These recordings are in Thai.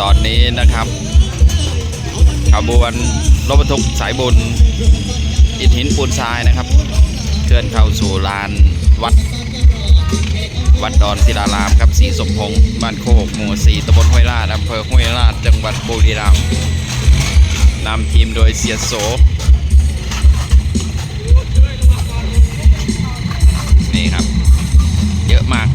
ตอนนี้นะครับขบวนรถบรรทุกสายบุญอิฐหินปูนทรายนะครับ เคลื่อนเข้าสู่ลานวัด วัดดอนศิลารามครับสีสมพงศ์บ้านโคกหมู่สี่ตำบลห้วยราดอำเภอห้วยราดจังหวัดบุรีรัมย์นำทีมโดยเสียโส นี่ครับ เยอะมาก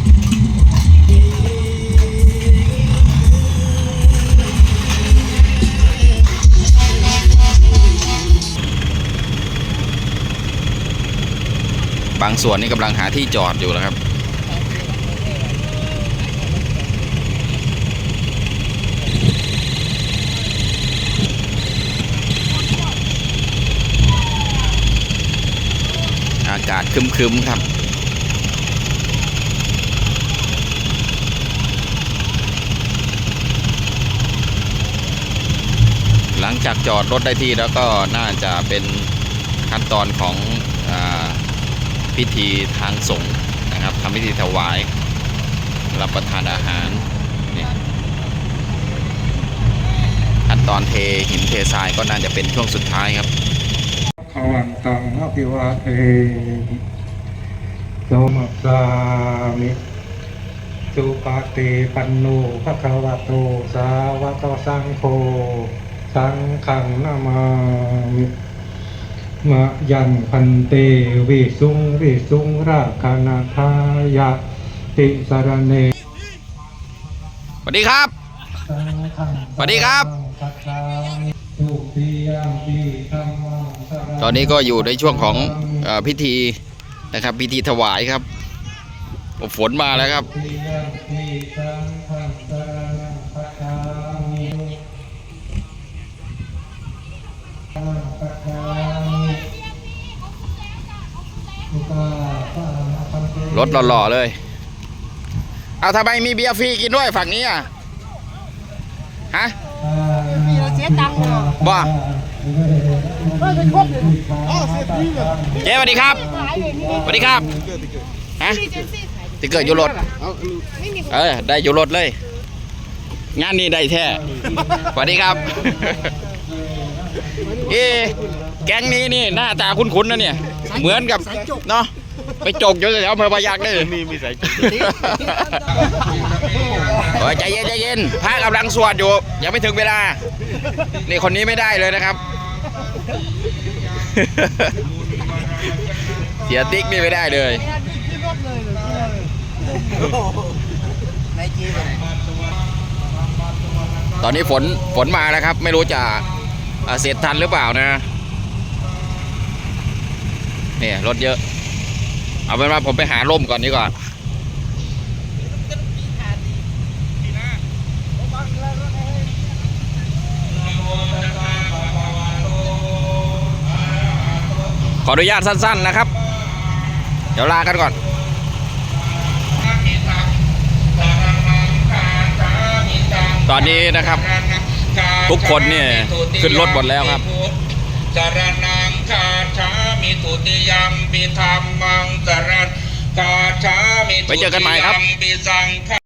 บางส่วนนี่กำลังหาที่จอดอยู่นะครับ อากาศคึมๆครับ หลัง จากจอดรถได้ที่แล้วก็น่าจะเป็นขั้นตอนของอพิธีทางสงฆ์นะครับทำพิธีถวาย รับประทานอาหารนี่ขั้นตอนเทหินเททรายก็น่าจะเป็นช่วงสุดท้ายครับขวันตังอภิวาเทโยมัสสามิสุปฏิปันโนภะคะวะโตสาวกสังโฆ สังฆังนามามิมะยันพันเตวิสุงวิสุงราคณาทายะติสารเนสวัสดีครับสวัสดีครับ ตอนนี้ก็อยู่ในช่วงของเออพิธีนะครับ พิธีถวายครับโอ้ฝนมาแล้วครับ รถหล่อๆเลย เอาทำไมมีเบียร์ฟรีกินด้วยฝั่งนี้อะ ฮะ มีเราเสียตังค์เหรอบ้าเฮ้ยเป็นครบเลยอ๋อเสียฟรีเหรอเจ๊สวัสดีครับขายเลยนี่สวัสดีครับ ฮะนี่เจนซี่ขายสติกเกอร์อยู่รถไม่มี เออ ได้อยู่รถเลย งานนี้ได้แท้ สวัสดีครับ เอ๊ะแก๊งนี้นี่หน้าตาคุ้นๆนะเนี่ย เหมือนกับเนาะไปจกอยู่แถวอำเภอพยักเลยมีมีสายจกโอ้ยใจเย็นใจเย็นพระกำลังสวดอยู่ยังไม่ถึงเวลา นี่คนนี้ไม่ได้เลยนะครับ เสียติ๊กนี่ไม่ได้เลยในจีไปไหนตอนนี้ฝนฝนมาแล้วครับ ไม่รู้จะ เสร็จทันหรือเปล่านะเนี่ยรถเยอะ เอาเป็นว่าผมไปหาร่มก่อนดีกว่าขออนุญาตสั้น ๆ นะครับ เดี๋ยวลากันก่อนตอนนี้นะครับ ทุกคนเนี่ยขึ้นรถหมดแล้วครับสารนังคาชามิตุติยัมปิธรรมังสารนคาชามิตุไว้เจอกันใหม่ครับติยัมปิสังฆ